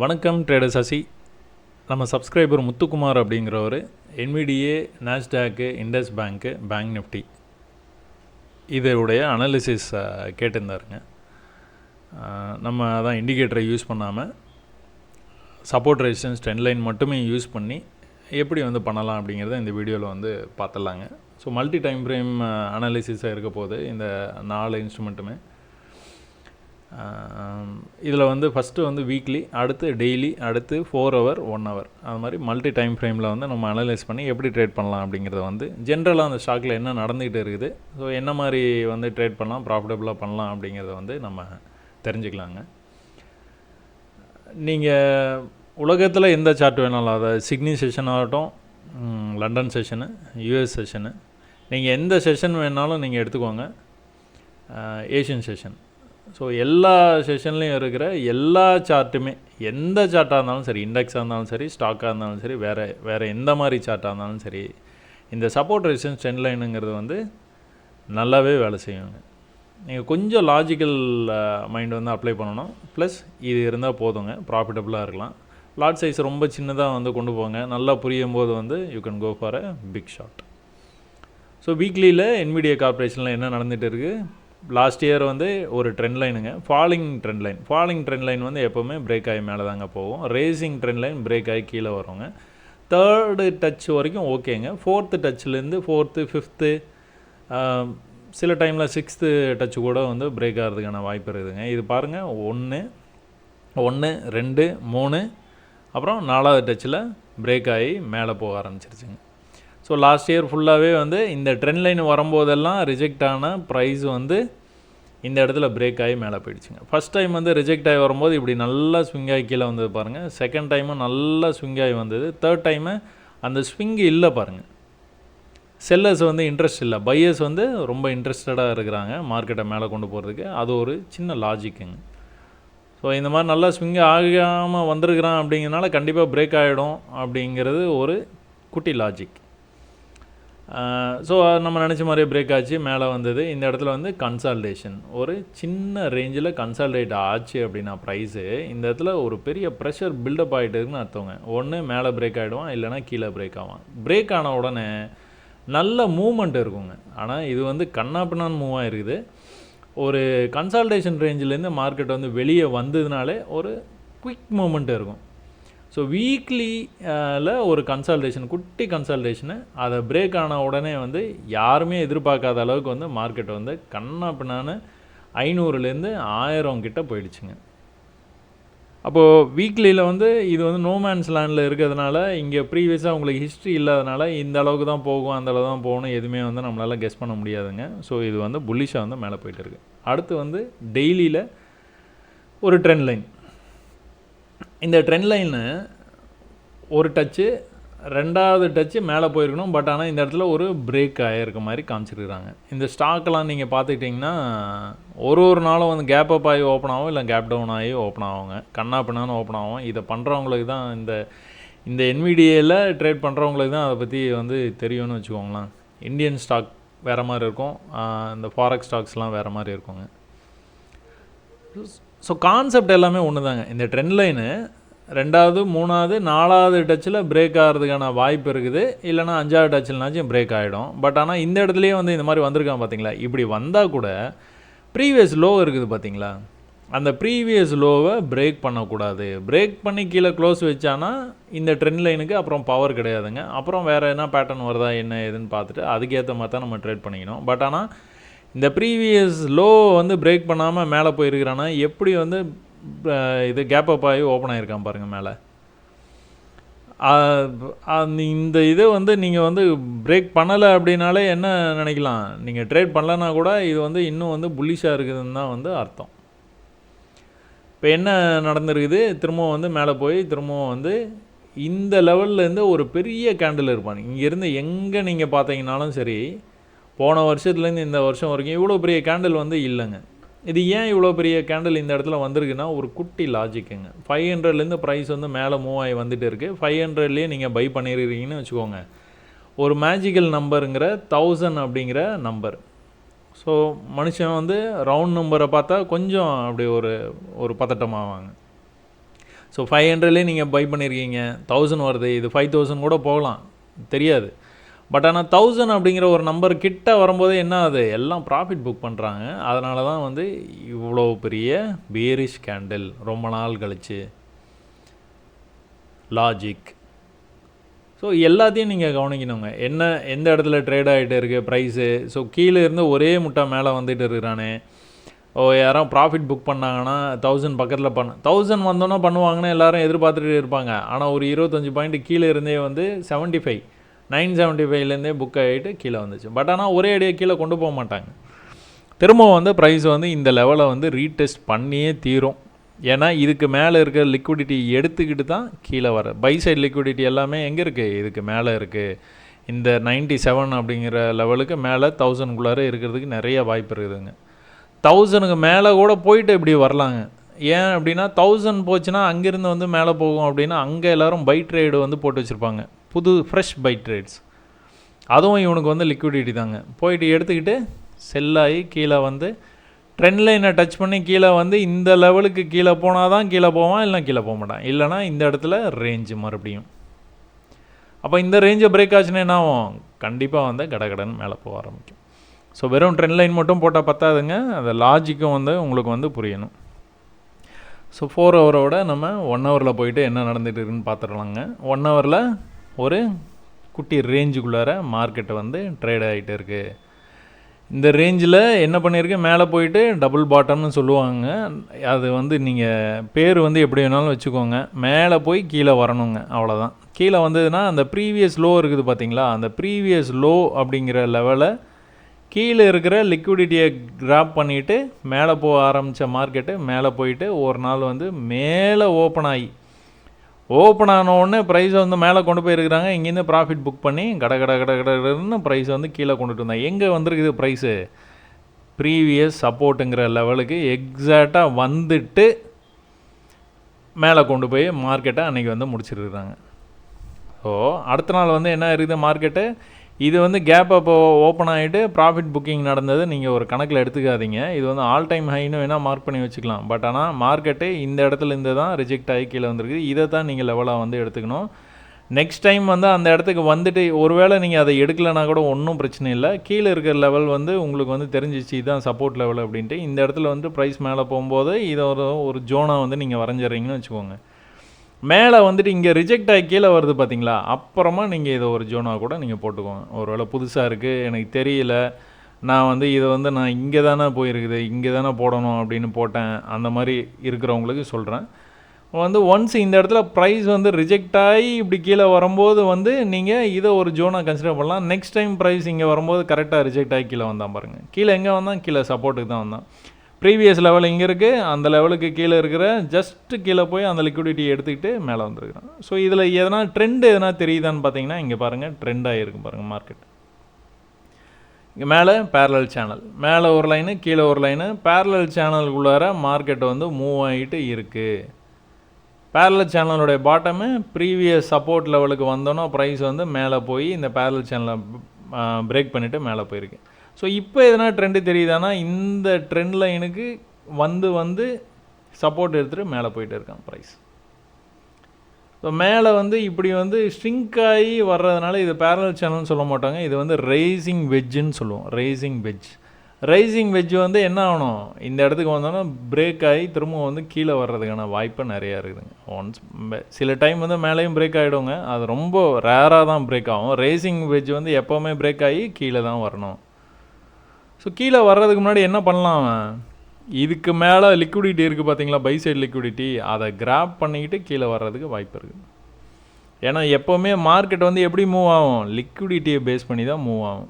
வணக்கம் ட்ரேடர் சசி நம்ம சப்ஸ்கிரைபர் முத்துக்குமார் அப்படிங்கிறவர் NVDA Nasdaq Indus bank bank Nifty இதோடைய அனாலிசிஸ் கேட்டிருந்தாருங்க. நம்ம அதான் இண்டிகேட்டரை யூஸ் பண்ணாமல் சப்போர்ட் ரெசிஸ்டன்ஸ் ட்ரெண்ட் லைன் மட்டுமே யூஸ் பண்ணி எப்படி வந்து பண்ணலாம் அப்படிங்கிறத இந்த வீடியோவில் வந்து பார்த்துடலாங்க. ஸோ மல்டி டைம் ஃப்ரேம் அனாலிசிஸாக இருக்க போது இந்த நாலு இன்ஸ்ட்ருமெண்ட்டுமே இதில் வந்து ஃபஸ்ட்டு வந்து வீக்லி அடுத்து டெய்லி அடுத்து ஃபோர் ஹவர் ஒன் ஹவர் அது மாதிரி மல்டி டைம் ஃப்ரேமில் வந்து நம்ம அனலைஸ் பண்ணி எப்படி ட்ரேட் பண்ணலாம் அப்படிங்கிறத வந்து ஜென்ரலாக அந்த ஸ்டாக்கில் என்ன நடந்துக்கிட்டு இருக்குது. ஸோ என்ன மாதிரி வந்து ட்ரேட் பண்ணலாம் ப்ராஃபிட்டபுளாக பண்ணலாம் அப்படிங்கிறத வந்து நம்ம தெரிஞ்சுக்கலாங்க. நீங்கள் உலகத்தில் எந்த சார்ட் வேணாலும் அதாவது சிக்னி செஷன் ஆகட்டும் லண்டன் செஷனு யூஎஸ் செஷனு நீங்கள் எந்த செஷன் வேணாலும் நீங்கள் எடுத்துக்கோங்க. ஏஷியன் செஷன் ஸோ எல்லா செஷன்லேயும் இருக்கிற எல்லா சார்ட்டுமே எந்த சார்ட்டாக இருந்தாலும் சரி இண்டெக்ஸாக இருந்தாலும் சரி ஸ்டாக்காக இருந்தாலும் சரி வேறு வேறு எந்த மாதிரி சார்ட்டாக இருந்தாலும் சரி இந்த சப்போர்ட் ரெசிஸ்டன்ஸ் ட்ரெண்ட் லைனுங்கிறது வந்து நல்லாவே வேலை செய்யுங்க. நீங்கள் கொஞ்சம் லாஜிக்கல் மைண்ட் வந்து அப்ளை பண்ணணும். ப்ளஸ் இது இருந்தால் போதுங்க ப்ராஃபிட்டபுளாக இருக்கலாம். லாட் சைஸ் ரொம்ப சின்னதாக வந்து கொண்டு போங்க. நல்லா புரியும் போது வந்து you can go for a big shot so வீக்லியில் NVIDIA கார்பரேஷனில் என்ன நடந்துகிட்டு இருக்குது லாஸ்ட் இயர் வந்து ஒரு trend லைனுங்க falling trend line falling trend line வந்து எப்போவுமே பிரேக் ஆகி மேலே தாங்க போகும். ரேசிங் ட்ரெண்ட் லைன் பிரேக் ஆகி கீழே வருங்க. தேர்டு டச் வரைக்கும் ஓகேங்க ஃபோர்த்து டச்லேருந்து ஃபோர்த்து ஃபிஃப்த்து சில டைமில் சிக்ஸ்த்து டச்சு கூட வந்து பிரேக் ஆகிறதுக்கான வாய்ப்பு இருக்குதுங்க. இது பாருங்கள் ஒன்று ஒன்று ரெண்டு மூணு அப்புறம் நாலாவது டச்சில் பிரேக் ஆகி மேலே போக ஆரம்பிச்சிருச்சுங்க. ஸோ லாஸ்ட் இயர் ஃபுல்லாகவே வந்து இந்த ட்ரெண்ட் லைன் வரும்போதெல்லாம் ரிஜெக்ட் ஆன ப்ரைஸ் வந்து இந்த இடத்துல பிரேக் ஆகி மேலே போயிடுச்சுங்க. ஃபஸ்ட் டைம் வந்து ரிஜெக்ட் ஆகி வரும்போது இப்படி நல்லா ஸ்விங் ஆகி கீழே வந்தது பாருங்கள் செகண்ட் டைமும் நல்லா ஸ்விங் ஆகி வந்தது. தேர்ட் டைமு அந்த ஸ்விங் இல்லை பாருங்கள் செல்லர்ஸ் வந்து இன்ட்ரெஸ்ட் இல்லை. பையர்ஸ் வந்து ரொம்ப இன்ட்ரெஸ்டடாக இருக்கிறாங்க மார்க்கெட்டை மேலே கொண்டு போகிறதுக்கு அது ஒரு சின்ன லாஜிக்குங்க ஸோ இந்த மாதிரி நல்லா ஸ்விங் ஆகாமல் வந்திருக்கிறான் அப்படிங்கிறனால கண்டிப்பாக பிரேக் ஆகிடும் அப்படிங்கிறது ஒரு குட்டி லாஜிக் ஸோ நம்ம நினச்ச மாதிரியே பிரேக் ஆச்சு. மேலே வந்தது. இந்த இடத்துல வந்து கன்சால்டேஷன் ஒரு சின்ன ரேஞ்சில் கன்சால்டேட் ஆச்சு அப்படின்னா ப்ரைஸு இந்த இடத்துல ஒரு பெரிய ப்ரெஷர் பில்டப் ஆகிட்டு இருக்குன்னு அர்த்தவங்க ஒன்று மேலே பிரேக் ஆகிடுவான் இல்லைனா கீழே பிரேக் ஆவான். பிரேக் ஆன உடனே நல்ல மூமெண்ட் இருக்குங்க. ஆனால் இது வந்து கண்ணாப்பினான் மூவ் ஆகிருக்குது ஒரு கன்சால்டேஷன் ரேஞ்சிலேருந்து மார்க்கெட் வந்து வெளியே வந்ததுனாலே ஒரு குயிக் மூமெண்ட் இருக்கும். ஸோ வீக்லியில் ஒரு கன்சல்டேஷன் குட்டி கன்சல்டேஷனு அதை பிரேக் ஆன உடனே வந்து யாருமே எதிர்பார்க்காத அளவுக்கு வந்து மார்க்கெட் வந்து கண்ணா பின்னான்னு ஐநூறுலேருந்து ஆயிரம் கிட்ட போயிடுச்சுங்க. அப்போது வீக்லியில் வந்து இது வந்து நோமேன்ஸ் லேண்டில் இருக்கிறதுனால இங்கே ப்ரீவியஸாக உங்களுக்கு ஹிஸ்ட்ரி இல்லாதனால இந்த அளவுக்கு தான் போகும் அந்த அளவு தான் போகணும் எதுவுமே வந்து நம்மளால் கெஸ் பண்ண முடியாதுங்க. ஸோ இது வந்து புல்லிஷாக வந்து மேலே போயிட்டு இருக்கு. அடுத்து வந்து டெய்லியில் ஒரு ட்ரெண்ட் லைன் இந்த ட்ரெண்ட் லைனு ஒரு டச்சு ரெண்டாவது டச்சு மேலே போயிருக்கணும். பட் ஆனால் இந்த இடத்துல ஒரு பிரேக் ஆகிருக்க மாதிரி காமிச்சிருக்கிறாங்க. இந்த ஸ்டாக்கெலாம் நீங்கள் பார்த்துக்கிட்டிங்கன்னா ஒரு ஒரு நாளும் வந்து கேப் அப் ஆகி ஓப்பன் ஆகும் இல்லை கேப் டவுன் ஆகி ஓப்பன் ஆகுங்க. கண்ணா பின்னான்னு ஓப்பன் ஆகும். இதை பண்ணுறவங்களுக்கு தான் இந்த இந்த என்விடிஏல ட்ரேட் பண்ணுறவங்களுக்கு தான் அதை பற்றி வந்து தெரியும்னு வச்சுக்கோங்களேன். இந்தியன் ஸ்டாக் வேறு மாதிரி இருக்கும். இந்த ஃபாரெக்ஸ் ஸ்டாக்ஸ்லாம் வேறு மாதிரி இருக்குங்க. ஸோ கான்செப்ட் எல்லாமே ஒன்று தாங்க இந்த ட்ரெண்ட் லைனு ரெண்டாவது மூணாவது நாலாவது டச்சில் பிரேக் ஆகிறதுக்கான வாய்ப்பு இருக்குது. இல்லைனா அஞ்சாவது டச்சில்னாச்சும் பிரேக் ஆகிடும் பட் ஆனால் இந்த இடத்துலையே வந்து இந்த மாதிரி வந்திருக்கான் பார்த்தீங்களா இப்படி வந்தால் கூட ப்ரீவியஸ் லோ இருக்குது பார்த்தீங்களா அந்த ப்ரீவியஸ் லோவை பிரேக் பண்ணக்கூடாது. பிரேக் பண்ணி கீழே க்ளோஸ் வச்சானா இந்த ட்ரெண்ட் லைனுக்கு அப்புறம் பவர் கிடையாதுங்க. அப்புறம் வேறு என்ன பேட்டர்ன் வருதா என்ன ஏதுன்னு பார்த்துட்டு அதுக்கேற்ற மாதிரி தான் நம்ம ட்ரேட் பண்ணிக்கணும். பட் ஆனால் இந்த ப்ரீவியஸ் லோ வந்து பிரேக் பண்ணாமல் மேலே போயிருக்கிறான்னா எப்படி வந்து இது கேப் அப் ஆகி ஓப்பன் ஆகிருக்கான் பாருங்கள் மேலே. இந்த இது வந்து நீங்கள் வந்து பிரேக் பண்ணலை அப்படின்னாலே என்ன நினைக்கலாம்? நீங்கள் ட்ரேட் பண்ணலன்னா கூட இது வந்து இன்னும் வந்து புல்லிஷாக இருக்குதுன்னு தான் வந்து அர்த்தம். இப்போ என்ன நடந்திருக்குது? திரும்பவும் வந்து மேலே போய் திரும்பவும் வந்து இந்த லெவல்லேருந்து ஒரு பெரிய கேண்டில் இருப்பாங்க இங்கேருந்து எங்கே நீங்கள் பார்த்தீங்கனாலும் சரி போன வருஷத்துலேருந்து இந்த வருஷம் வரைக்கும் இவ்வளோ பெரிய கேண்டில் வந்து இல்லைங்க. இது ஏன் இவ்வளோ பெரிய கேண்டில் இந்த இடத்துல வந்திருக்குன்னா ஒரு குட்டி லாஜிக்குங்க ஃபைவ் ஹண்ட்ரட்லேருந்து ப்ரைஸ் வந்து மேலே மூவ் ஆகி வந்துட்டு இருக்குது ஃபைவ் ஹண்ட்ரட்லேயே நீங்கள் பை பண்ணிடுறீங்கன்னு வச்சுக்கோங்க. ஒரு மேஜிக்கல் நம்பருங்கிற தௌசண்ட் அப்படிங்கிற நம்பர் ஸோ மனுஷன் வந்து ரவுண்ட் நம்பரை பார்த்தா கொஞ்சம் அப்படி ஒரு ஒரு பதட்டமாவாங்க ஸோ ஃபைவ் ஹண்ட்ரட்லேயே நீங்கள் பை பண்ணியிருக்கீங்க தௌசண்ட் வருது. இது ஃபைவ் தௌசண்ட் கூட போகலாம். தெரியாது. பட் ஆனால் தௌசண்ட் அப்படிங்கிற ஒரு நம்பர் கிட்ட வரும்போது என்ன ஆகுது? எல்லாம் ப்ராஃபிட் புக் பண்ணுறாங்க அதனால தான் வந்து இவ்வளோ பெரிய பேரிஷ் கேண்டில் ரொம்ப நாள் கழிச்சு லாஜிக் ஸோ எல்லாத்தையும் நீங்கள் கவனிக்கணுங்க. என்ன எந்த இடத்துல ட்ரேட் ஆகிட்டு இருக்குது ப்ரைஸு ஸோ கீழே இருந்து ஒரே முட்டை மேலே வந்துட்டு இருக்கிறானே. ஓ யாரும் ப்ராஃபிட் புக் பண்ணாங்கன்னா தௌசண்ட் பக்கத்தில் பண்ண தௌசண்ட் வந்தோன்னா பண்ணுவாங்கன்னு எல்லோரும் எதிர்பார்த்துட்டு இருப்பாங்க. ஆனால் ஒரு இருபத்தஞ்சி பாயிண்ட் கீழே இருந்தே வந்து செவன்ட்டி ஃபைவ் நைன் செவன்ட்டி ஃபைவ்லேருந்தே புக் ஆகிட்டு கீழே வந்துச்சு. பட் ஆனால் ஒரே அடியே கீழே கொண்டு போக மாட்டாங்க. திரும்ப வந்து ப்ரைஸ் வந்து இந்த லெவலை வந்து ரீடெஸ்ட் பண்ணியே தீரும். ஏன்னா இதுக்கு மேலே இருக்கிற லிக்விடிட்டி எடுத்துக்கிட்டு தான் கீழே வர. பை சைட் லிக்விடிட்டி எல்லாமே எங்கே இருக்குது இதுக்கு மேலே இருக்குது இந்த நைன்ட்டி செவன் அப்படிங்கிற லெவலுக்கு மேலே தௌசண்ட்குள்ளார இருக்கிறதுக்கு நிறைய வாய்ப்பு இருக்குதுங்க. தௌசண்டுக்கு மேலே கூட போயிட்டு இப்படி வரலாங்க. ஏன் அப்படின்னா தௌசண்ட் போச்சுன்னா அங்கேருந்து வந்து மேலே போகும் அப்படின்னா அங்கே எல்லோரும் பை ட்ரேடு வந்து போட்டு வச்சுருப்பாங்க. புது ஃப்ரெஷ் பை ட்ரேட்ஸ் அதுவும் இவனுக்கு வந்து லிக்விடிட்டி தாங்க. போயிட்டு எடுத்துக்கிட்டு செல்லாகி கீழே வந்து ட்ரெண்ட் லைனை டச் பண்ணி கீழே வந்து இந்த லெவலுக்கு கீழே போனால் தான் கீழே போவான் இல்லைனா கீழே போக மாட்டான். இல்லைனா இந்த இடத்துல ரேஞ்சு மறுபடியும். அப்போ இந்த ரேஞ்சை பிரேக் ஆச்சுன்னா என்ன ஆகும்? கண்டிப்பாக வந்து கடகடன் மேலே போக ஆரம்பிக்கும். ஸோ வெறும் ட்ரெண்ட் லைன் மட்டும் போட்டால் பத்தாதுங்க. அந்த லாஜிக்கும் வந்து உங்களுக்கு வந்து புரியணும். ஸோ ஃபோர் ஹவரோட நம்ம ஒன் ஹவரில் போயிட்டு என்ன நடந்துட்டு இருக்குன்னு பார்த்துடலாங்க. ஒன் ஹவரில் ஒரு குட்டி ரேஞ்சுக்குள்ளார மார்க்கெட்டை வந்து ட்ரேட் ஆகிட்டு இருக்குது இந்த ரேஞ்சில் என்ன பண்ணியிருக்கு மேலே போயிட்டு டபுள் பாட்டம்னு சொல்லுவாங்க. அது வந்து நீங்கள் பேர் வந்து எப்படி வேணாலும் வச்சுக்கோங்க. மேலே போய் கீழே வரணுங்க அவ்வளோதான் கீழே வந்ததுன்னா அந்த ப்ரீவியஸ் லோ இருக்குது பார்த்தீங்களா அந்த ப்ரீவியஸ் லோ அப்படிங்கிற லெவலை கீழே இருக்கிற லிக்விடிட்டியை கிராப் பண்ணிவிட்டு மேலே போக ஆரம்பித்த மார்க்கெட்டு மேலே போயிட்டு ஒரு நாள் வந்து மேலே ஓப்பன் ஆகி ஓப்பன் ஆனவுடனே ப்ரைஸை வந்து மேலே கொண்டு போயிருக்கிறாங்க. இங்கேருந்து ப்ராஃபிட் புக் பண்ணி கட கட கட கடன்னு ப்ரைஸ் வந்து கீழே கொண்டுட்டு வந்தாங்க. எங்கே வந்திருக்குது ப்ரைஸு ப்ரீவியஸ் சப்போர்ட்டுங்கிற லெவலுக்கு எக்ஸாக்டாக வந்துட்டு மேலே கொண்டு போய் மார்க்கெட்டை அன்றைக்கி வந்து முடிச்சிருக்கிறாங்க. ஸோ அடுத்த நாள் வந்து என்ன இருக்குது மார்க்கெட்டு இது வந்து கேப் அப்போ ஓப்பன் ஆகிட்டு ப்ராஃபிட் புக்கிங் நடந்தது. நீங்கள் ஒரு கணக்கில் எடுத்துக்காதீங்க. இது வந்து ஆல் டைம் ஹைன்னு வேணால் மார்க் பண்ணி வச்சுக்கலாம். பட் ஆனால் மார்க்கெட்டு இந்த இடத்துல இருந்து தான் ரிஜெக்ட் ஆகி கீழே வந்திருக்கு. இதை தான் நீங்கள் லெவலாக வந்து எடுத்துக்கணும். நெக்ஸ்ட் டைம் வந்து அந்த இடத்துக்கு வந்துட்டு ஒருவேளை நீங்கள் அதை எடுக்கலைன்னா கூட ஒன்றும் பிரச்சனை இல்லை. கீழே இருக்கிற லெவல் வந்து உங்களுக்கு வந்து தெரிஞ்சிச்சு இதுதான் சப்போர்ட் லெவல் அப்படின்ட்டு. இந்த இடத்துல வந்து ப்ரைஸ் மேலே போகும்போது இதை ஒரு ஒரு ஜோனாக வந்து நீங்கள் வரைஞ்சிட்றீங்கன்னு வச்சுக்கோங்க. மேலே வந்துட்டு இங்கே ரிஜெக்ட் ஆகி கீழே வருது பார்த்தீங்களா? அப்புறமா நீங்கள் இதை ஒரு ஜோனாக கூட நீங்கள் போட்டுக்கோங்க. ஒரு வேளை புதுசாக இருக்குது எனக்கு தெரியல. நான் வந்து இதை வந்து நான் இங்கே தானே போயிருக்குது இங்கே தானே போடணும் அப்படின்னு போட்டேன். அந்த மாதிரி இருக்கிறவங்களுக்கு சொல்கிறேன் வந்து ஒன்ஸ் இந்த இடத்துல ப்ரைஸ் வந்து ரிஜெக்ட் ஆகி இப்படி கீழே வரும்போது வந்து நீங்கள் இதை ஒரு ஜோனாக கன்சிடர் பண்ணலாம். நெக்ஸ்ட் டைம் ப்ரைஸ் இங்கே வரும்போது கரெக்டாக ரிஜெக்ட் ஆகி கீழே வந்தான் பாருங்கள் கீழே எங்கே வந்தான்? கீழே சப்போர்ட்டுக்கு தான் வந்தான். ப்ரீவியஸ் லெவல் இங்கே இருக்குது அந்த லெவலுக்கு கீழே இருக்கிற ஜஸ்ட்டு கீழே போய் அந்த லிக்விடிட்டி எடுத்துக்கிட்டு மேலே வந்துருக்குறான் ஸோ இதில் எதனா ட்ரெண்ட் எதனா தெரியுதான்னு பார்த்தீங்கன்னா இங்கே பாருங்கள் ட்ரெண்டாக இருக்கும் பாருங்கள் மார்க்கெட் இங்கே மேலே பேரலல் சேனல் மேலே ஒரு லைனு கீழே ஒரு லைனு பேரலல் சேனலுக்குள்ளார மார்க்கெட் வந்து மூவ் ஆகிட்டு இருக்குது பேரலல் சேனலுடைய பாட்டமு ப்ரீவியஸ் சப்போர்ட் லெவலுக்கு வந்தோன்னா ப்ரைஸ் வந்து மேலே போய் இந்த பேரலல் சேனலை பிரேக் பண்ணிவிட்டு மேலே போயிருக்கு. ஸோ இப்போ எதனா ட்ரெண்டு தெரியுதானா இந்த ட்ரெண்ட் லைனுக்கு வந்து வந்து சப்போர்ட் எடுத்துகிட்டு மேலே போயிட்டு இருக்கான் ப்ரைஸ் ஸோ மேலே வந்து இப்படி வந்து ஸ்ட்ரிங்க் ஆகி வர்றதுனால இது பேரல் சேனல்னு சொல்ல மாட்டாங்க. இது வந்து ரைசிங் வெஜ்ஜுன்னு சொல்லுவோம். ரைசிங் வெஜ் ரைசிங் வெஜ் வந்து என்ன ஆகணும்? இந்த இடத்துக்கு வந்தோன்னா பிரேக் ஆகி திரும்ப வந்து கீழே வர்றதுக்கான வாய்ப்பு நிறையா இருக்குதுங்க. ஒன்ஸ் சில டைம் வந்து மேலேயும் பிரேக் ஆகிடுங்க அது ரொம்ப ரேராக தான் பிரேக் ஆகும். ரேசிங் வெஜ் வந்து எப்போவுமே பிரேக் ஆகி கீழே தான் வரணும். ஸோ கீழே வர்றதுக்கு முன்னாடி என்ன பண்ணலாம் இதுக்கு மேலே லிக்விடிட்டி இருக்குது பார்த்தீங்களா பை சைடு லிக்விடிட்டி அதை கிராப் பண்ணிக்கிட்டு கீழே வர்றதுக்கு வாய்ப்பு இருக்குது ஏன்னா எப்போவுமே மார்க்கெட் வந்து எப்படி மூவ் ஆகும்? லிக்விடிட்டியை பேஸ் பண்ணி தான் மூவ் ஆகும்.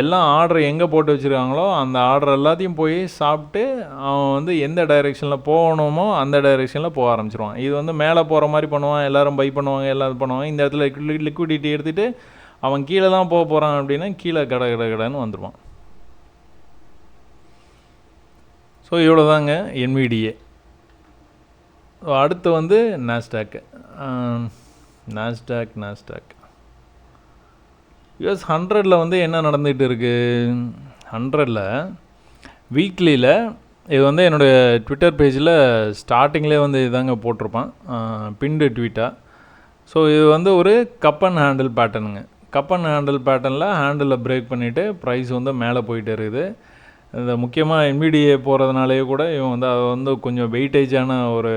எல்லாம் ஆர்டர் எங்கே போட்டு வச்சுருக்காங்களோ அந்த ஆர்டர் எல்லாத்தையும் போய் சாப்பிட்டு அவன் வந்து எந்த டைரெக்ஷனில் போகணுமோ அந்த டைரெக்ஷனில் போக ஆரம்பிச்சிருவான். இது வந்து மேலே போகிற மாதிரி பண்ணுவான். எல்லோரும் பை பண்ணுவாங்க எல்லாம் பண்ணுவாங்க. இந்த இடத்துல லிக்விடிட்டி எடுத்துகிட்டு அவன் கீழே தான் போக போகிறான் அப்படின்னா கீழே கடை கடை கடைன்னு வந்துடுவான் ஸோ இவ்வளோ தாங்க என்விடிஏ ஸோ அடுத்து வந்து நாஸ்டாக் நாஸ்டாக் நாஸ்டாக் யூஎஸ் ஹண்ட்ரடில் வந்து என்ன நடந்துகிட்டு இருக்குது ஹண்ட்ரடில் வீக்லியில் இது வந்து என்னுடைய ட்விட்டர் பேஜில் ஸ்டார்டிங்லேயே வந்து இதாங்க போட்டிருப்பான். பிண்டு ட்வீட்டாக ஸோ இது வந்து ஒரு கப் அண்ட் ஹேண்டில் பேட்டர்னுங்க கப் அண்ட் ஹேண்டில் பேட்டர்னில் ஹேண்டிலை பிரேக் பண்ணிவிட்டு ப்ரைஸ் வந்து மேலே போயிட்டு இருக்குது. இந்த முக்கியமாக என்விடிஏ போகிறதுனாலேயே கூட இவன் வந்து அது வந்து கொஞ்சம் வெயிட்டேஜான ஒரு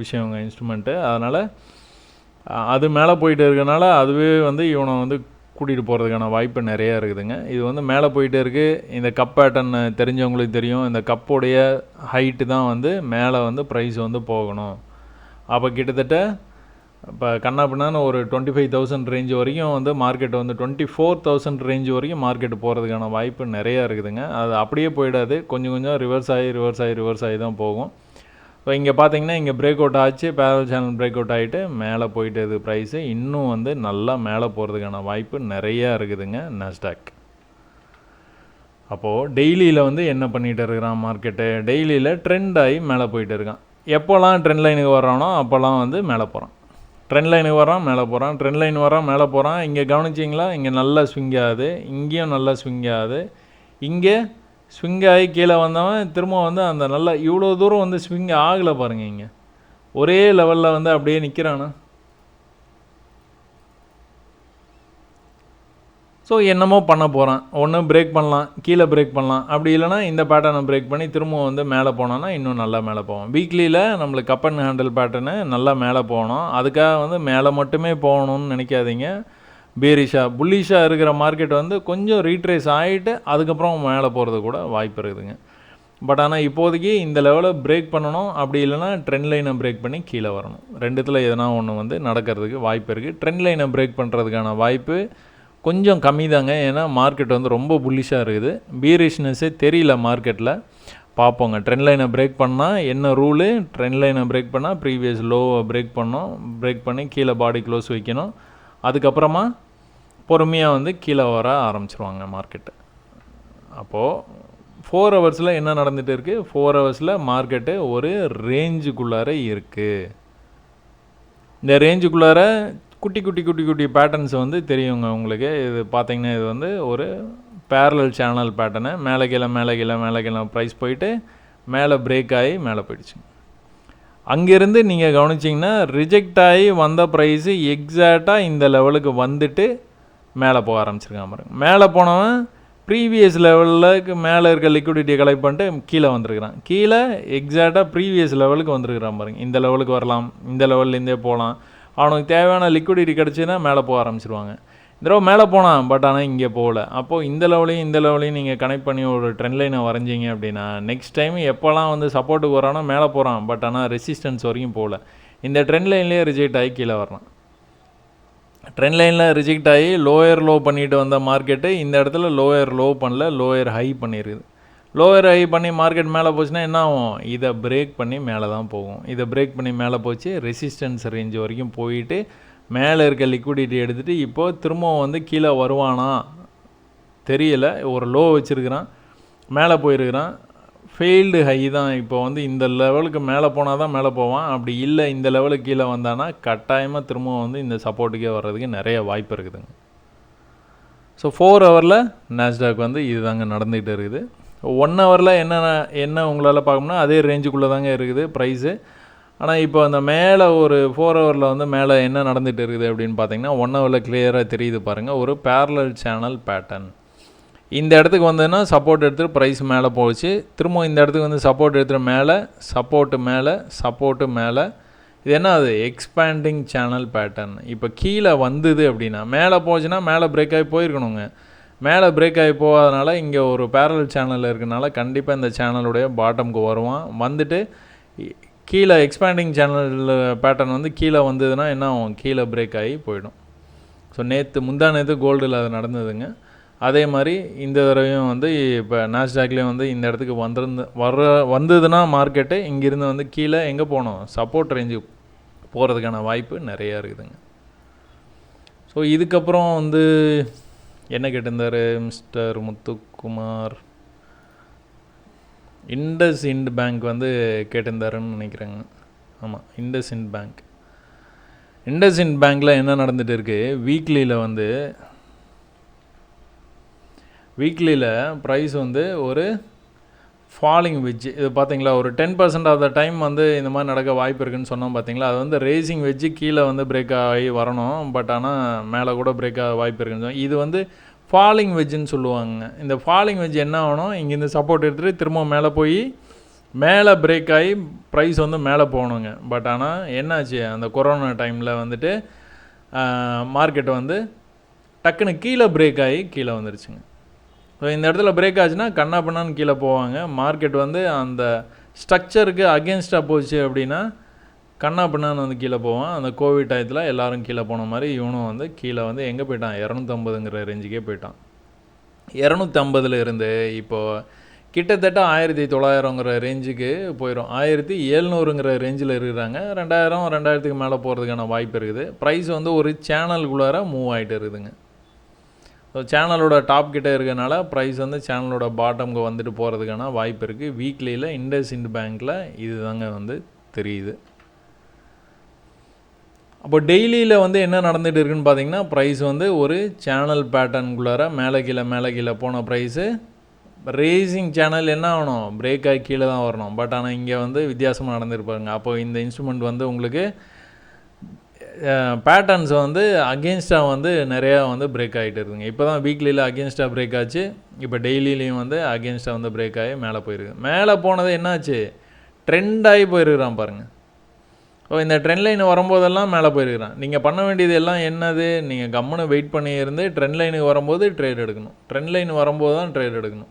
விஷயங்க இன்ஸ்ட்ருமெண்ட்டு அதனால் அது மேலே போயிட்டு இருக்கனால அதுவே வந்து இவனை வந்து கூட்டிகிட்டு போகிறதுக்கான வாய்ப்பு நிறையா இருக்குதுங்க. இது வந்து மேலே போயிட்டே இருக்குது இந்த கப் பேட்டர்ன் தெரிஞ்சவங்களுக்கு தெரியும். இந்த கப்போடைய ஹைட்டு தான் வந்து மேலே வந்து ப்ரைஸ் வந்து போகணும். அப்போ கிட்டத்தட்ட இப்போ கண்ணா பின்னான்னு ஒரு டுவெண்ட்டி ஃபைவ் தௌசண்ட் ரேஞ்ச் வரைக்கும் வந்து மார்க்கெட் வந்து டுவெண்ட்டி ஃபோர் தௌசண்ட் ரேஞ்ச் வரைக்கும் மார்க்கெட் போகிறதுக்கான வாய்ப்பு நிறையா இருக்குதுங்க. அது அப்படியே போயிடாது. கொஞ்சம் கொஞ்சம் ரிவர்ஸ் ஆகி ரிவர்ஸ் ஆகி ரிவர்ஸ் ஆகி தான் போகும். இப்போ இங்கே பார்த்தீங்கன்னா இங்கே பிரேக் அவுட் ஆச்சு. பேரல் சேனல் பிரேக் அவுட் ஆகிட்டு மேலே போயிட்டு இது ப்ரைஸு இன்னும் வந்து நல்லா மேலே போகிறதுக்கான வாய்ப்பு நிறையா இருக்குதுங்க நஸ்டாக் அப்போது டெய்லியில் வந்து என்ன பண்ணிகிட்டு இருக்கிறான் மார்க்கெட்டு டெய்லியில் ட்ரெண்ட் ஆகி மேலே போயிட்டு இருக்கான். எப்போல்லாம் ட்ரெண்ட் லைனுக்கு வர்றானோ அப்போல்லாம் வந்து மேலே போகிறான் ட்ரெண்ட் லைனுக்கு வரான் மேலே போகிறான் ட்ரெண்ட் லைன் வரான் மேலே போகிறான் இங்கே கவனிச்சிங்களா? இங்கே நல்லா ஸ்விங் ஆகுது. இங்கேயும் நல்லா ஸ்விங் ஆகுது. இங்கே ஸ்விங் ஆகி கீழே வந்தவன் திரும்ப வந்து அந்த நல்லா இவ்வளோ தூரம் வந்து ஸ்விங் ஆகலை பாருங்க இங்கே. ஒரே லெவலில் வந்து அப்படியே நிற்கிறானா ஸோ என்னமோ பண்ண போகிறான் ஒன்று பிரேக் பண்ணலாம் கீழே பிரேக் பண்ணலாம். அப்படி இல்லைனா இந்த பேட்டர்னை பிரேக் பண்ணி திரும்ப வந்து மேலே போனோன்னா இன்னும் நல்லா மேலே போவோம் வீக்லியில் நம்மளுக்கு கப் அண்ட் ஹேண்டில் பேட்டர்னு நல்லா மேலே போகணும். அதுக்காக வந்து மேலே மட்டுமே போகணும்னு நினைக்காதீங்க. பேரிஷா புல்லிஷாக இருக்கிற மார்க்கெட் வந்து கொஞ்சம் ரீட்ரேஸ் ஆகிட்டு அதுக்கப்புறம் மேலே போகிறது கூட வாய்ப்பு இருக்குதுங்க. பட் ஆனால் இப்போதைக்கு இந்த லெவலில் பிரேக் பண்ணணும். அப்படி இல்லைனா ட்ரெண்ட் லைனை பிரேக் பண்ணி கீழே வரணும். ரெண்டுத்தில் எதனா ஒன்று வந்து நடக்கிறதுக்கு வாய்ப்பு இருக்குது ட்ரெண்ட் லைனை பிரேக் பண்ணுறதுக்கான வாய்ப்பு கொஞ்சம் கம்மி தாங்க. ஏன்னா மார்க்கெட் வந்து ரொம்ப புல்லிஷாக இருக்குது. பீரிஷ்னஸ்ஸே தெரியல மார்க்கெட்டில் பார்ப்போங்க. ட்ரெண்ட் லைனை பிரேக் பண்ணால் என்ன ரூலு ட்ரெண்ட் லைனை பிரேக் பண்ணால் ப்ரீவியஸ் லோவை பிரேக் பண்ணோம். பிரேக் பண்ணி கீழே பாடி க்ளோஸ் வைக்கணும். அதுக்கப்புறமா பொறுமையாக வந்து கீழே வர ஆரம்பிச்சிருவாங்க மார்க்கெட்டு அப்போது ஃபோர் ஹவர்ஸில் என்ன நடந்துகிட்டு இருக்குது ஃபோர் ஹவர்ஸில் மார்க்கெட்டு ஒரு ரேஞ்சுக்குள்ளார இருக்குது இந்த ரேஞ்சுக்குள்ளார குட்டி குட்டி குட்டி குட்டி பேட்டர்ன்ஸ் வந்து தெரியுங்க உங்களுக்கு. இது பார்த்தீங்கன்னா இது வந்து ஒரு பேரலல் சேனல் பேட்டர்னு மேலே கீழே மேலே கீழே மேலே கீழே ப்ரைஸ் போயிட்டு மேலே பிரேக் ஆகி மேலே போயிடுச்சு அங்கேருந்து நீங்கள் கவனிச்சிங்கன்னா ரிஜெக்ட் ஆகி வந்த ப்ரைஸு எக்ஸாக்டாக இந்த லெவலுக்கு வந்துட்டு மேலே போக ஆரம்பிச்சிருக்கான் பாருங்க. மேலே போனவன் ப்ரீவியஸ் லெவலுக்கு மேலே இருக்க லிக்விடிட்டியை கலெக்ட் பண்ணிட்டு கீழே வந்திருக்கிறான். கீழே எக்ஸாக்டாக ப்ரீவியஸ் லெவலுக்கு வந்திருக்கிறான் பாருங்க. இந்த லெவலுக்கு வரலாம் இந்த லெவல்லேருந்தே போகலாம். அவனுக்கு தேவையான லிக்விடிட்டி கிடச்சின்னா மேலே போக ஆரம்பிச்சிருவாங்க. இந்த தடவை மேலே போனான் பட் ஆனால் இங்கே போகல. அப்போது இந்த லெவலையும் இந்த லெவலையும் நீங்கள் கனெக்ட் பண்ணி ஒரு ட்ரெண்ட் லைனை வரைஞ்சிங்க அப்படின்னா நெக்ஸ்ட் டைம் எப்போல்லாம் வந்து சப்போர்ட்டுக்கு வரானோ மேலே போகிறான் பட் ஆனால் ரெசிஸ்டன்ஸ் வரைக்கும் போகல. இந்த ட்ரெண்ட் லைன்லேயே ரிஜெக்ட் ஆகி கீழே வரலாம் ட்ரெண்ட் லைனில் ரிஜெக்ட் ஆகி லோயர் லோ பண்ணிட்டு வந்த மார்க்கெட்டு இந்த இடத்துல லோயர் லோ பண்ணல லோயர் ஹை பண்ணியிருக்குது லோவர் ஹை பண்ணி மார்க்கெட் மேலே போச்சுன்னா என்ன ஆகும்? இதை பிரேக் பண்ணி மேலே தான் போகும். இதை பிரேக் பண்ணி மேலே போச்சு ரெசிஸ்டன்ஸ் ரேஞ்ச் வரைக்கும் போயிட்டு மேலே இருக்க லிக்விடிட்டி எடுத்துகிட்டு இப்போது திரும்பவும் வந்து கீழே வருவானா? தெரியல. ஒரு லோ வச்சுருக்கிறான் மேலே போயிருக்கிறான். ஃபெயில்டு ஹை தான். இப்போ வந்து இந்த லெவலுக்கு மேலே போனால் தான் மேலே போவான். அப்படி இல்லை இந்த லெவலுக்கு கீழே வந்தானா கட்டாயமாக திரும்பவும் வந்து இந்த சப்போர்ட்டுக்கே வர்றதுக்கு நிறைய வாய்ப்பு இருக்குதுங்க. ஸோ ஃபோர் ஹவரில் நேஸ்டாக் வந்து இதுதாங்க நடந்துகிட்டு இருக்குது. ஒன் ஹவரில் என்ன என்ன உங்களால் பார்க்கணும்னா அதே ரேஞ்சுக்குள்ளே தாங்க இருக்குது ப்ரைஸு ஆனால் இப்போ அந்த மேலே ஒரு ஃபோர் ஹவரில் வந்து மேலே என்ன நடந்துகிட்டு இருக்குது அப்படின்னு பார்த்தீங்கன்னா ஒன் ஹவரில் கிளியராக தெரியுது பாருங்கள் ஒரு பேரலல் சேனல் பேட்டர்ன் இந்த இடத்துக்கு வந்ததுன்னா சப்போர்ட் எடுத்துகிட்டு ப்ரைஸ் மேலே போச்சு. திரும்ப இந்த இடத்துக்கு வந்து சப்போர்ட் எடுத்துகிட்டு மேலே சப்போர்ட்டு மேலே சப்போர்ட்டு மேலே. இது என்ன அது? எக்ஸ்பேண்டிங் சேனல் பேட்டர்ன் இப்போ கீழே வந்தது அப்படின்னா மேலே போச்சுன்னா மேலே பிரேக் ஆகி போயிருக்கணுங்க. மேலே பிரேக் ஆகி போகாதனால இங்கே ஒரு பேரல் சேனல் இருக்கனால கண்டிப்பாக இந்த சேனலுடைய பாட்டம்க்கு வருவான். வந்துட்டு கீழே எக்ஸ்பேண்டிங் சேனல் பேட்டர்ன் வந்து கீழே வந்ததுன்னா என்ன ஆகும்? கீழே பிரேக் ஆகி போயிடும். ஸோ நேற்று முந்தா நேற்று கோல்டில் அது நடந்ததுங்க. அதே மாதிரி இந்த தடவையும் வந்து இப்போ நாஸ்டாக்லேயும் வந்து இந்த இடத்துக்கு வந்திருந்து வர வந்ததுன்னா மார்க்கெட்டு இங்கேருந்து வந்து கீழே எங்கே போகணும்? சப்போர்ட் ரேஞ்சு போகிறதுக்கான வாய்ப்பு நிறையா இருக்குதுங்க. ஸோ இதுக்கப்புறம் வந்து என்ன கேட்டிருந்தார் mister Muthukumar? IndusInd bank வந்து கேட்டிருந்தாருன்னு நினைக்கிறேங்க. ஆமாம் IndusInd bank. IndusInd பேங்க்கில் என்ன நடந்துகிட்டு இருக்குது வீக்லியில் வந்து வீக்லியில் ப்ரைஸ் வந்து ஒரு ஃபாலிங் வெஜ்ஜு இது பார்த்தீங்களா ஒரு ten percent of the time வந்து இந்த மாதிரி நடக்க வாய்ப்பு இருக்குன்னு சொன்னோம் பார்த்தீங்களா அது வந்து ரேசிங் வெஜ்ஜு கீழே வந்து பிரேக் ஆகி வரணும் பட் ஆனால் மேலே கூட பிரேக் ஆக வாய்ப்பு இருக்குன்னு இது வந்து ஃபாலிங் வெஜ்ஜுன்னு சொல்லுவாங்க. இந்த ஃபாலிங் வெஜ் என்ன ஆகணும்? இங்கேருந்து சப்போர்ட் எடுத்துகிட்டு திரும்ப மேலே போய் மேலே பிரேக் ஆகி ப்ரைஸ் வந்து மேலே போகணுங்க. பட் ஆனால் என்னாச்சு? அந்த கொரோனா டைமில் வந்துட்டு மார்க்கெட் வந்து டக்குன்னு கீழே பிரேக் ஆகி கீழே வந்துருச்சுங்க. ஸோ இந்த இடத்துல பிரேக் ஆச்சுன்னா கண்ணா பண்ணான்னு கீழே போவாங்க. மார்க்கெட் வந்து அந்த ஸ்ட்ரக்சருக்கு அகேன்ஸ்டாக போச்சு அப்படின்னா கண்ணா பண்ணான்னு வந்து கீழே போவான். அந்த கோவிட் டயத்தில் எல்லாரும் கீழே போன மாதிரி இவனும் வந்து கீழே வந்து எங்கே போயிட்டான்? இரநூத்தம்பதுங்கிற ரேஞ்சுக்கே போயிட்டான். இரநூத்தம்பதுல இருந்து இப்போது கிட்டத்தட்ட ஆயிரத்தி தொள்ளாயிரங்கிற ரேஞ்சுக்கு போயிடும் ஆயிரத்தி எழுநூறுங்கிற ரேஞ்சில் இருக்கிறாங்க. ரெண்டாயிரம் ரெண்டாயிரத்துக்கு மேலே போகிறதுக்கான வாய்ப்பு இருக்குது. ப்ரைஸ் வந்து ஒரு சேனலுக்குள்ளார மூவ் ஆகிட்டு இருக்குதுங்க. ஸோ சேனலோட டாப் கிட்டே இருக்கனால ப்ரைஸ் வந்து சேனலோட பாட்டம்க்கு வந்துட்டு போகிறதுக்கான வாய்ப்பு இருக்குது வீக்லியில் இண்டஸ் இண்ட் பேங்க்கில் இது தாங்க வந்து தெரியுது. அப்போ டெய்லியில் வந்து என்ன நடந்துகிட்டு இருக்குன்னு பார்த்தீங்கன்னா ப்ரைஸ் வந்து ஒரு சேனல் பேட்டர்னுக்குள்ளார மேலே கீழே மேலே கீழே போன ப்ரைஸு ரேசிங் சேனல் என்ன ஆகணும்? பிரேக் ஆகி கீழே தான் வரணும். பட் ஆனால் இங்கே வந்து வித்தியாசமாக நடந்துருப்பாருங்க அப்போ இந்த இன்ஸ்ட்ருமெண்ட் வந்து உங்களுக்கு பேட்டர்ன்ஸ் வந்து அகேன்ஸ்டாக வந்து நிறையா வந்து பிரேக் ஆகிட்டு இருக்குங்க இப்போ தான் வீக்லியில் அகேன்ஸ்டாக பிரேக் ஆச்சு. இப்போ டெய்லிலையும் வந்து அகேன்ஸ்டாக வந்து பிரேக் ஆகி மேலே போயிருக்கு. மேலே போனது என்னாச்சு? ட்ரெண்டாகி போயிருக்கிறான் பாருங்கள் ஓ இந்த ட்ரெண்ட் லைன் வரும்போதெல்லாம் மேலே போயிருக்கிறான். நீங்கள் பண்ண வேண்டியது எல்லாம் என்னது? நீங்கள் கம்முன்னு வெயிட் பண்ணி இருந்து ட்ரெண்ட் லைனுக்கு வரும்போது ட்ரேட் எடுக்கணும். ட்ரெண்ட் லைன் வரும்போது தான் ட்ரேட் எடுக்கணும்.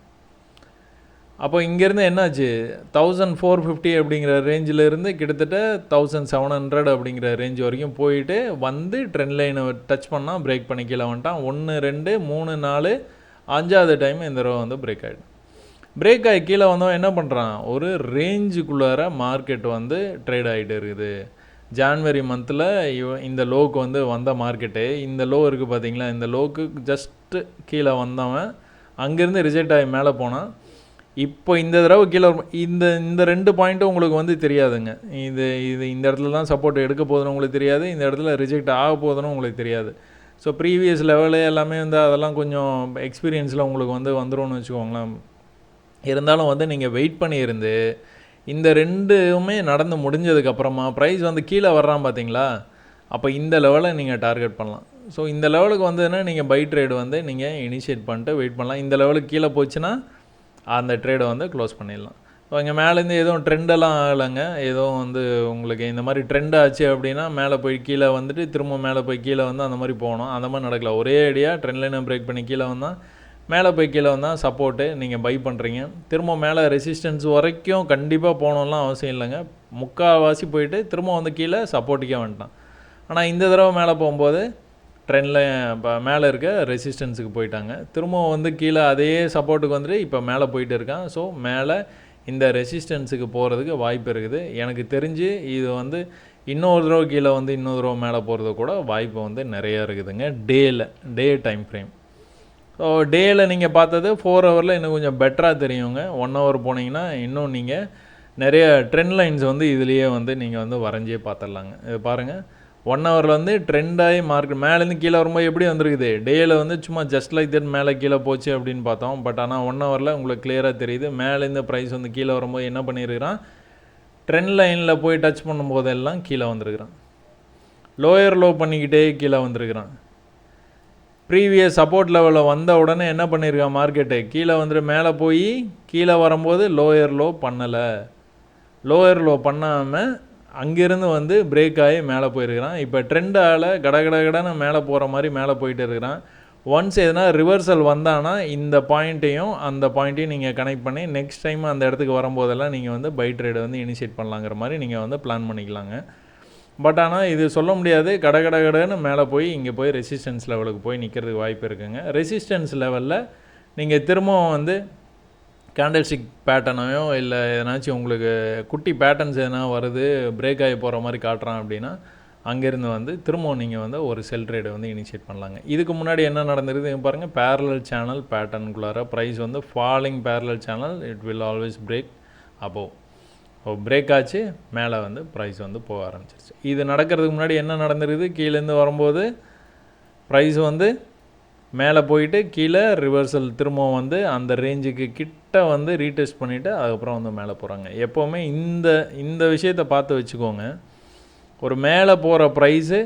அப்போ இங்கேருந்து என்னாச்சு? தௌசண்ட் ஃபோர் ஃபிஃப்டி அப்படிங்கிற ரேஞ்சிலேருந்து கிட்டத்தட்ட தௌசண்ட் செவன் ஹண்ட்ரட் அப்படிங்கிற ரேஞ்ச் வரைக்கும் போயிட்டு வந்து ட்ரெண்ட் லைனை டச் பண்ணால் பிரேக் பண்ணி கீழே வந்துட்டான். ஒன்று ரெண்டு மூணு நாலு அஞ்சாவது டைம் இந்த தடவை வந்து பிரேக் ஆகிடும் பிரேக் ஆகி கீழே வந்தவன் என்ன பண்ணுறான் ஒரு ரேஞ்சுக்குள்ளார மார்க்கெட் வந்து ட்ரேட் ஆகிட்டு இருக்குது. ஜான்வரி மந்தில் இந்த லோக்கு வந்து வந்த மார்க்கெட்டு இந்த லோ இருக்குது பார்த்தீங்களா இந்த லோக்கு ஜஸ்ட்டு கீழே வந்தவன் அங்கேருந்து ரிஜெக்ட் ஆகி மேலே போனான். இப்போ இந்த தடவை கீழே இந்த இந்த ரெண்டு பாயிண்ட்டும் உங்களுக்கு வந்து தெரியாதுங்க. இது இது இந்த இடத்துல தான் சப்போர்ட் எடுக்க போகுதுன்னு உங்களுக்கு தெரியாது. இந்த இடத்துல ரிஜெக்ட் ஆக போகுதுன்னு உங்களுக்கு தெரியாது. ஸோ ப்ரீவியஸ் லெவலு எல்லாமே வந்து அதெல்லாம் கொஞ்சம் எக்ஸ்பீரியன்ஸில் உங்களுக்கு வந்து வந்துரும்னு வச்சுக்கோங்களேன். இருந்தாலும் வந்து நீங்கள் வெயிட் பண்ணியிருந்து இந்த ரெண்டுமே நடந்து முடிஞ்சதுக்கப்புறமா ப்ரைஸ் வந்து கீழே வர்றான் பார்த்தீங்களா அப்போ இந்த லெவலை நீங்கள் டார்கெட் பண்ணலாம். ஸோ இந்த லெவலுக்கு வந்ததுன்னா நீங்கள் பை ட்ரேடு வந்து நீங்கள் இனிஷியேட் பண்ணிட்டு வெயிட் பண்ணலாம். இந்த லெவலுக்கு கீழே போச்சுன்னா அந்த ட்ரேடை வந்து க்ளோஸ் பண்ணிடலாம். இப்போ இங்கே மேலேருந்து எதுவும் ட்ரெண்டெல்லாம் ஆகலைங்க. எதுவும் வந்து உங்களுக்கு இந்த மாதிரி ட்ரெண்ட் ஆச்சு அப்படின்னா மேலே போய் கீழே வந்துட்டு திரும்ப மேலே போய் கீழே வந்து அந்த மாதிரி போகணும். அந்த மாதிரி நடக்கல. ஒரே ஐடியாக ட்ரெண்ட் லைனை பிரேக் பண்ணி கீழே வந்தால் மேலே போய் கீழே வந்தால் சப்போர்ட்டு நீங்கள் பை பண்ணுறீங்க திரும்ப மேலே ரெசிஸ்டன்ஸ் வரைக்கும் கண்டிப்பாக போகணும்லாம் அவசியம் இல்லைங்க. முக்கால்வாசி போயிட்டு திரும்ப வந்து கீழே சப்போர்ட்டுக்கே வந்துட்டான். ஆனால் இந்த தடவை மேலே போகும்போது ட்ரெண்டில் இப்போ மேலே இருக்க ரெசிஸ்டன்ஸுக்கு போயிட்டாங்க. திரும்பவும் வந்து கீழே அதே சப்போர்ட்டுக்கு வந்துட்டு இப்போ மேலே போயிட்டு இருக்கான். ஸோ மேலே இந்த ரெசிஸ்டன்ஸுக்கு போகிறதுக்கு வாய்ப்பு இருக்குது. எனக்கு தெரிஞ்சு இது வந்து இன்னொரு தடவை கீழே வந்து இன்னொரு தடவை மேலே போகிறது கூட வாய்ப்பு வந்து நிறையா இருக்குதுங்க. டேயில் டே டைம் ஃப்ரேம். ஸோ டேயில் நீங்கள் பார்த்தது ஃபோர் ஹவரில் இன்னும் கொஞ்சம் பெட்டராக தெரியுங்க. ஒன் ஹவர் போனீங்கன்னா இன்னும் நீங்கள் நிறைய ட்ரெண்ட் லைன்ஸ் வந்து இதுலேயே வந்து நீங்கள் வந்து வரைஞ்சே பார்த்துடலாங்க. இது பாருங்கள் ஒன் ஹவரில் வந்து ட்ரெண்டாகி மார்க்கெட் மேலேருந்து கீழே வரும்போது எப்படி வந்திருக்குது? டேயில் வந்து சும்மா ஜஸ்ட் லைக் தட் மேலே கீழே போச்சு அப்படின்னு பார்த்தோம். பட் ஆனால் ஒன் ஹவரில் உங்களுக்கு கிளியராக தெரியுது. மேலேருந்து ப்ரைஸ் வந்து கீழே வரும்போது என்ன பண்ணியிருக்கிறான் ட்ரெண்ட் லைனில் போய் டச் பண்ணும்போதெல்லாம் கீழே வந்திருக்கிறான். லோயர் லோ பண்ணிக்கிட்டே கீழே வந்திருக்கிறான். ப்ரீவியஸ் சப்போர்ட் லெவலில் வந்த உடனே என்ன பண்ணியிருக்கான் மார்க்கெட்டு கீழே வந்துட்டு மேலே போய் கீழே வரும்போது லோயர் லோ பண்ணலை. லோயர் லோ பண்ணாமல் அங்கேருந்து வந்து பிரேக் ஆகி மேலே போயிருக்கிறான். இப்போ ட்ரெண்டால் கட கட கடன்னு மேலே போகிற மாதிரி மேலே போயிட்டு இருக்கிறான். ஒன்ஸ் எதுனா ரிவர்சல் வந்தானா இந்த பாயிண்ட்டையும் அந்த பாயிண்ட்டையும் நீங்கள் கனெக்ட் பண்ணி நெக்ஸ்ட் டைம் அந்த இடத்துக்கு வரும்போதெல்லாம் நீங்கள் வந்து பை ட்ரேடை வந்து இனிஷியேட் பண்ணலாங்கிற மாதிரி நீங்கள் வந்து பிளான் பண்ணிக்கலாங்க. பட் ஆனால் இது சொல்ல முடியாது. கட கட கடன்னு மேலே போய் இங்கே போய் ரெசிஸ்டன்ஸ் லெவலுக்கு போய் நிற்கிறதுக்கு வாய்ப்பு இருக்குங்க. ரெசிஸ்டன்ஸ் லெவலில் நீங்கள் திரும்பவும் வந்து கேண்டில் ஸ்டிக் பேட்டர்னையோ இல்லை எதனாச்சும் உங்களுக்கு குட்டி பேட்டர்ன்ஸ் எதனா வருது பிரேக் ஆகி போகிற மாதிரி காட்டுறான் அப்படின்னா அங்கேருந்து வந்து திரும்பவும் நீங்கள் வந்து ஒரு செல் ட்ரேடை வந்து இனிஷியேட் பண்ணலாங்க. இதுக்கு முன்னாடி என்ன நடந்திருக்குது பாருங்கள் பேரலல் சேனல் பேட்டர்னுக்குள்ளார ப்ரைஸ் வந்து falling parallel channel it will always break above oh break ஆச்சு மேலே வந்து ப்ரைஸ் வந்து போக ஆரம்பிச்சிருச்சு. இது நடக்கிறதுக்கு முன்னாடி என்ன நடந்திருக்குது கீழேருந்து வரும்போது ப்ரைஸ் வந்து மேலே போயிட்டு கீழே ரிவர்சல் திரும்பவும் வந்து அந்த ரேஞ்சுக்கு கிட் கரெக்டாக வந்து ரீடெஸ்ட் பண்ணிவிட்டு அதுக்கப்புறம் வந்து மேலே போகிறாங்க எப்போவுமே இந்த இந்த விஷயத்தை பார்த்து வச்சுக்கோங்க. ஒரு மேலே போகிற ப்ரைஸு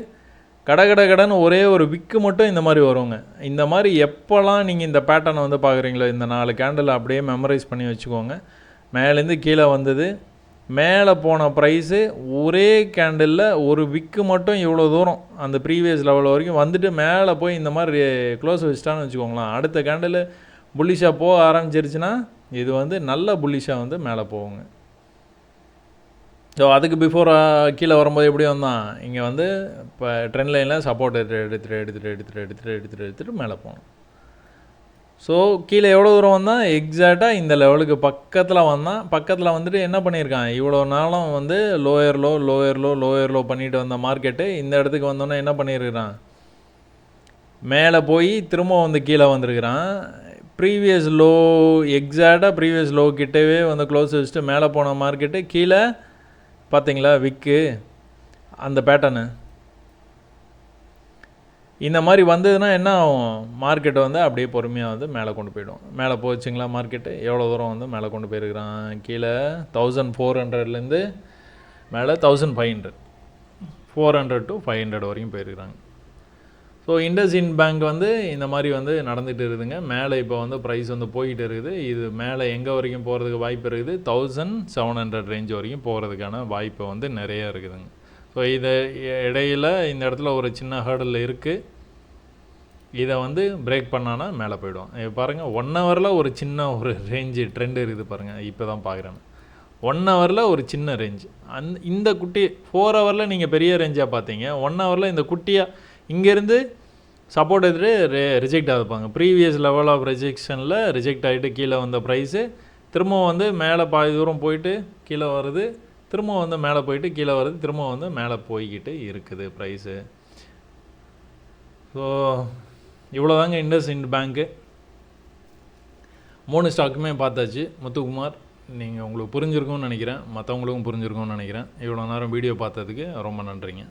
கட கட கடன் ஒரே ஒரு விக்கு மட்டும் இந்த மாதிரி வருங்க. இந்த மாதிரி எப்போல்லாம் நீங்கள் இந்த பேட்டர்னை வந்து பார்க்குறீங்களோ இந்த நாலு கேண்டில் அப்படியே மெமரைஸ் பண்ணி வச்சுக்கோங்க. மேலேருந்து கீழே வந்தது. மேலே போன ப்ரைஸு ஒரே கேண்டிலில் ஒரு விக்கு மட்டும் இவ்வளோ தூரம் அந்த ப்ரீவியஸ் லெவல் வரைக்கும் வந்துட்டு மேலே போய் இந்த மாதிரி க்ளோஸ் வச்சுட்டான்னு வச்சுக்கோங்களேன். அடுத்த கேண்டில் புல்லிஷாக போக ஆரம்பிச்சிருச்சுன்னா இது வந்து நல்ல புல்லிஷாக வந்து மேலே போகுங்க. ஸோ அதுக்கு பிஃபோர் கீழே வரும்போது எப்படி வந்தான்? இங்கே வந்து இப்போ ட்ரெண்ட் லைனில் சப்போர்ட் எடுத்துகிட்டு எடுத்துட்டு எடுத்துகிட்டு எடுத்துட்டு எடுத்துகிட்டு எடுத்துகிட்டு எடுத்துகிட்டு மேலே போகணும். ஸோ கீழே எவ்வளோ தூரம் வந்தால் எக்ஸாக்டாக இந்த லெவலுக்கு பக்கத்தில் வந்தான். பக்கத்தில் வந்துட்டு என்ன பண்ணியிருக்கான்? இவ்வளோ நாளும் வந்து lower low lower low lower low பண்ணிட்டு வந்த மார்க்கெட்டு இந்த இடத்துக்கு வந்தோன்னே என்ன பண்ணியிருக்கிறான்? மேலே போய் திரும்ப வந்து கீழே வந்திருக்கிறான். ப்ரீவியஸ் லோ எக்ஸாக்டாக ப்ரீவியஸ் லோ கிட்டவே வந்து க்ளோஸ் வச்சுட்டு மேலே போன மார்க்கெட்டு கீழே பார்த்தீங்களா விக்கு அந்த பேட்டர்னு இந்த மாதிரி வந்ததுன்னா என்ன ஆகும்? மார்க்கெட்டை வந்து அப்படியே பொறுமையாக வந்து மேலே கொண்டு போயிடும். மேலே போச்சுங்களா மார்க்கெட்டு எவ்வளோ தூரம் வந்து மேலே கொண்டு போயிருக்கிறான்? கீழே தௌசண்ட் ஃபோர் ஹண்ட்ரட்லேருந்து மேலே thousand five hundred four hundred to five hundred வரைக்கும் போயிருக்கிறாங்க. ஸோ இண்டஸ்இன் பேங்க் வந்து இந்த மாதிரி வந்து நடந்துகிட்டு இருக்குதுங்க. மேலே இப்போ வந்து ப்ரைஸ் வந்து போய்கிட்டு இருக்குது. இது மேலே எங்கே வரைக்கும் போகிறதுக்கு வாய்ப்பு இருக்குது? தௌசண்ட் செவன் ஹண்ட்ரட் ரேஞ்ச் வரைக்கும் போகிறதுக்கான வாய்ப்பு வந்து நிறைய இருக்குதுங்க. ஸோ இதை இடையில இந்த இடத்துல ஒரு சின்ன ஹேர்டில் இருக்குது இதை வந்து பிரேக் பண்ணானா மேலே போயிடும். இப்போ பாருங்கள் ஒன் ஹவரில் ஒரு சின்ன ஒரு ரேஞ்சு ட்ரெண்டு இருக்குது பாருங்கள் இப்போ தான் பார்க்குறேன் ஒன் ஹவரில் ஒரு சின்ன ரேஞ்ச் அந் இந்த குட்டி ஃபோர் ஹவரில் நீங்கள் பெரிய ரேஞ்சாக பார்த்தீங்க. ஒன் ஹவரில் இந்த குட்டியாக இங்கேருந்து சப்போர்ட் எடுத்துகிட்டு ரெ ரிஜெக்ட் ஆகிருப்பாங்க ப்ரீவியஸ் லெவல் ஆஃப் ரிஜெக்ஷனில் ரிஜெக்ட் ஆகிட்டு கீழே வந்த ப்ரைஸு திரும்ப வந்து மேலே பாதி தூரம் போயிட்டு கீழே வருது திரும்ப வந்து மேலே போயிட்டு கீழே வருது திரும்ப வந்து மேலே போய்கிட்டு இருக்குது ப்ரைஸு ஸோ இவ்வளோதாங்க இண்டஸ் இண்ட் பேங்க்கு மூணு ஸ்டாக்குமே பார்த்தாச்சு. முத்துக்குமார் நீங்கள் உங்களுக்கு புரிஞ்சிருக்கும்னு நினைக்கிறேன். மற்றவங்களுக்கும் புரிஞ்சிருக்கும்னு நினைக்கிறேன். இவ்வளோ நேரம் வீடியோ பார்த்ததுக்கு ரொம்ப நன்றிங்க.